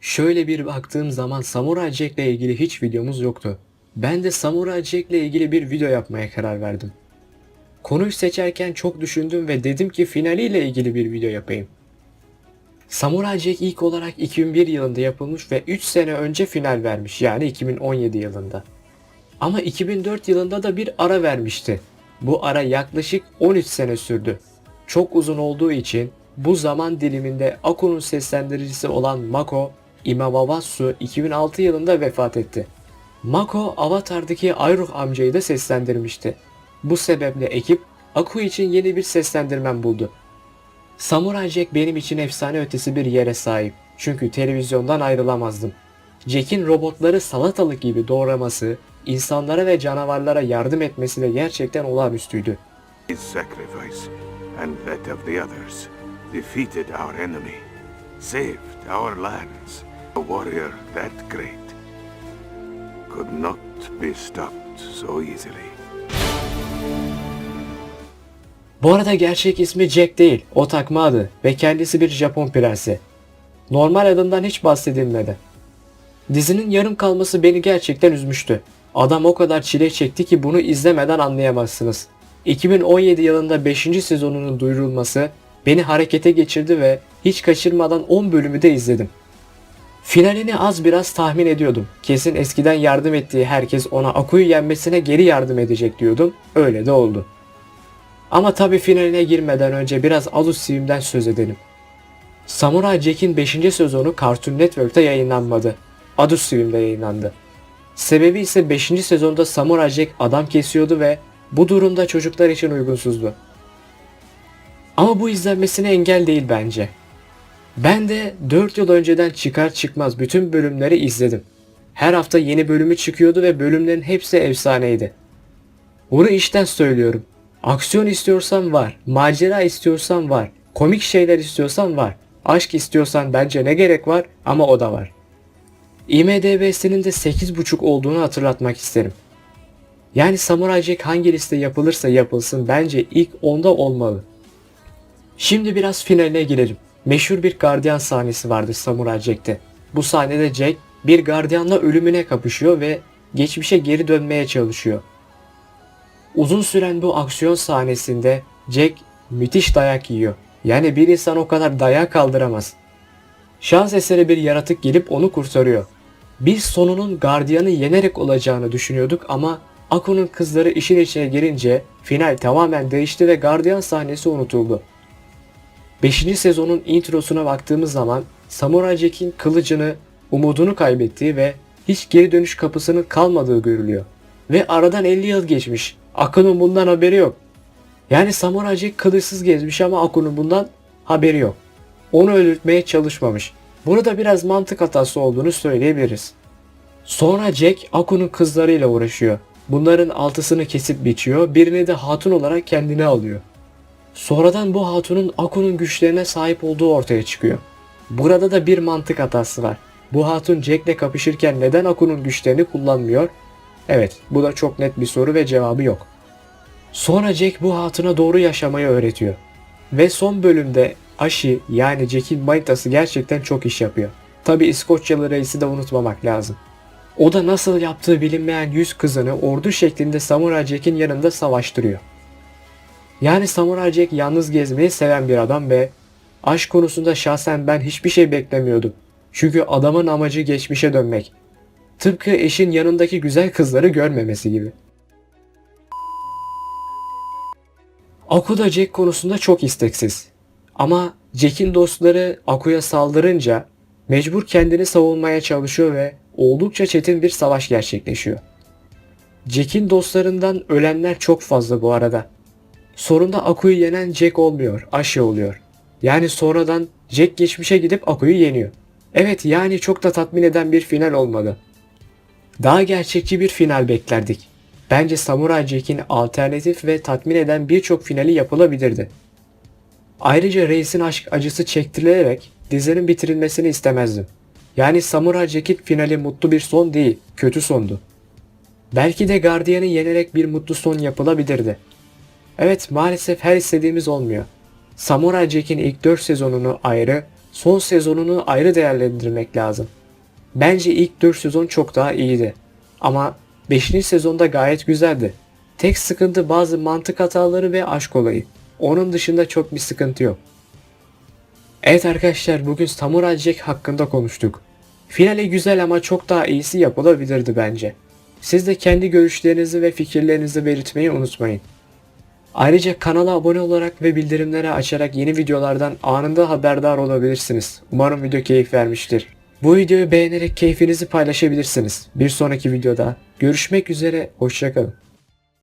Şöyle bir baktığım zaman Samurai Jack ile ilgili hiç videomuz yoktu. Ben de Samurai Jack ile ilgili bir video yapmaya karar verdim. Konuyu seçerken çok düşündüm ve dedim ki finaliyle ilgili bir video yapayım. Samurai Jack ilk olarak 2001 yılında yapılmış ve 3 sene önce final vermiş yani 2017 yılında. Ama 2004 yılında da bir ara vermişti. Bu ara yaklaşık 13 sene sürdü. Çok uzun olduğu için bu zaman diliminde Aku'nun seslendiricisi olan Mako Imawawasu 2006 yılında vefat etti. Mako Avatar'daki Ayruh amcayı da seslendirmişti. Bu sebeple ekip Aku için yeni bir seslendirmen buldu. Samurai Jack benim için efsane ötesi bir yere sahip. Çünkü televizyondan ayrılamazdım. Jack'in robotları salatalık gibi doğraması, insanlara ve canavarlara yardım etmesi de gerçekten olağanüstüydü. His sacrifice and that of the others defeated our enemy, saved our lands. A warrior that great could not be stopped so easily. Bu arada gerçek ismi Jack değil, o takma adı ve kendisi bir Japon prensi. Normal adından hiç bahsedilmedi. Dizinin yarım kalması beni gerçekten üzmüştü. Adam o kadar çile çekti ki bunu izlemeden anlayamazsınız. 2017 yılında 5. sezonunun duyurulması beni harekete geçirdi ve hiç kaçırmadan 10 bölümü de izledim. Finalini az biraz tahmin ediyordum. Kesin eskiden yardım ettiği herkes ona Aku'yu yenmesine geri yardım edecek diyordum. Öyle de oldu. Ama tabi finaline girmeden önce biraz Alusium'den söz edelim. Samurai Jack'in 5. sezonu Cartoon Network'ta yayınlanmadı. Adusium'da yayınlandı. Sebebi ise 5. sezonda Samurai Jack adam kesiyordu ve bu durumda çocuklar için uygunsuzdu. Ama bu izlenmesine engel değil bence. Ben de 4 yıl önceden çıkar çıkmaz bütün bölümleri izledim. Her hafta yeni bölümü çıkıyordu ve bölümlerin hepsi efsaneydi. Bunu işten söylüyorum. Aksiyon istiyorsan var, macera istiyorsan var, komik şeyler istiyorsan var, aşk istiyorsan bence ne gerek var ama o da var. IMDB'sinin de 8.5 olduğunu hatırlatmak isterim. Yani Samurai Jack hangi liste yapılırsa yapılsın bence ilk 10'da olmalı. Şimdi biraz finaline girelim. Meşhur bir gardiyan sahnesi vardır Samurai Jack'te. Bu sahnede Jack bir gardiyanla ölümüne kapışıyor ve geçmişe geri dönmeye çalışıyor. Uzun süren bu aksiyon sahnesinde Jack müthiş dayak yiyor. Yani bir insan o kadar dayak kaldıramaz. Şans eseri bir yaratık gelip onu kurtarıyor. Biz sonunun gardiyanı yenerek olacağını düşünüyorduk ama Aku'nun kızları işin içine girince final tamamen değişti ve gardiyan sahnesi unutuldu. 5. sezonun introsuna baktığımız zaman Samurai Jack'in kılıcını, umudunu kaybettiği ve hiç geri dönüş kapısının kalmadığı görülüyor. Ve aradan 50 yıl geçmiş. Aku'nun bundan haberi yok. Yani Samurai Jack kılıçsız gezmiş ama Aku'nun bundan haberi yok. Onu öldürtmeye çalışmamış. Burada biraz mantık hatası olduğunu söyleyebiliriz. Sonra Jack Aku'nun kızlarıyla uğraşıyor. Bunların altısını kesip biçiyor, birini de hatun olarak kendine alıyor. Sonradan bu hatunun Aku'nun güçlerine sahip olduğu ortaya çıkıyor. Burada da bir mantık hatası var. Bu hatun Jack'le kapışırken neden Aku'nun güçlerini kullanmıyor? Evet, bu da çok net bir soru ve cevabı yok. Sonra Jack bu hatuna doğru yaşamayı öğretiyor. Ve son bölümde Ashi yani Jack'in manitası gerçekten çok iş yapıyor. Tabi İskoçyalı reisi de unutmamak lazım. O da nasıl yaptığı bilinmeyen yüz kızını ordu şeklinde Samurai Jack'in yanında savaştırıyor. Yani Samurai Jack yalnız gezmeyi seven bir adam ve aşk konusunda şahsen ben hiçbir şey beklemiyordum. Çünkü adamın amacı geçmişe dönmek. Tıpkı eşin yanındaki güzel kızları görmemesi gibi. Aku da Jack konusunda çok isteksiz. Ama Jack'in dostları Aku'ya saldırınca mecbur kendini savunmaya çalışıyor ve oldukça çetin bir savaş gerçekleşiyor. Jack'in dostlarından ölenler çok fazla bu arada. Sorunda Aku'yu yenen Jack olmuyor, Asya oluyor. Yani sonradan Jack geçmişe gidip Aku'yu yeniyor. Evet yani çok da tatmin eden bir final olmadı. Daha gerçekçi bir final beklerdik. Bence Samurai Jack'in alternatif ve tatmin eden birçok finali yapılabilirdi. Ayrıca Reis'in aşk acısı çektirilerek dizinin bitirilmesini istemezdim. Yani Samurai Jack'in finali mutlu bir son değil, kötü sondu. Belki de Guardian'ı yenerek bir mutlu son yapılabilirdi. Evet maalesef her istediğimiz olmuyor. Samurai Jack'in ilk 4 sezonunu ayrı, son sezonunu ayrı değerlendirmek lazım. Bence ilk 4 sezon çok daha iyiydi. Ama 5. sezonda gayet güzeldi. Tek sıkıntı bazı mantık hataları ve aşk olayı. Onun dışında çok bir sıkıntı yok. Evet arkadaşlar bugün Samurai Jack hakkında konuştuk. Finali güzel ama çok daha iyisi yapılabilirdi bence. Siz de kendi görüşlerinizi ve fikirlerinizi belirtmeyi unutmayın. Ayrıca kanala abone olarak ve bildirimleri açarak yeni videolardan anında haberdar olabilirsiniz. Umarım video keyif vermiştir. Bu videoyu beğenerek keyfinizi paylaşabilirsiniz. Bir sonraki videoda görüşmek üzere, hoşçakalın.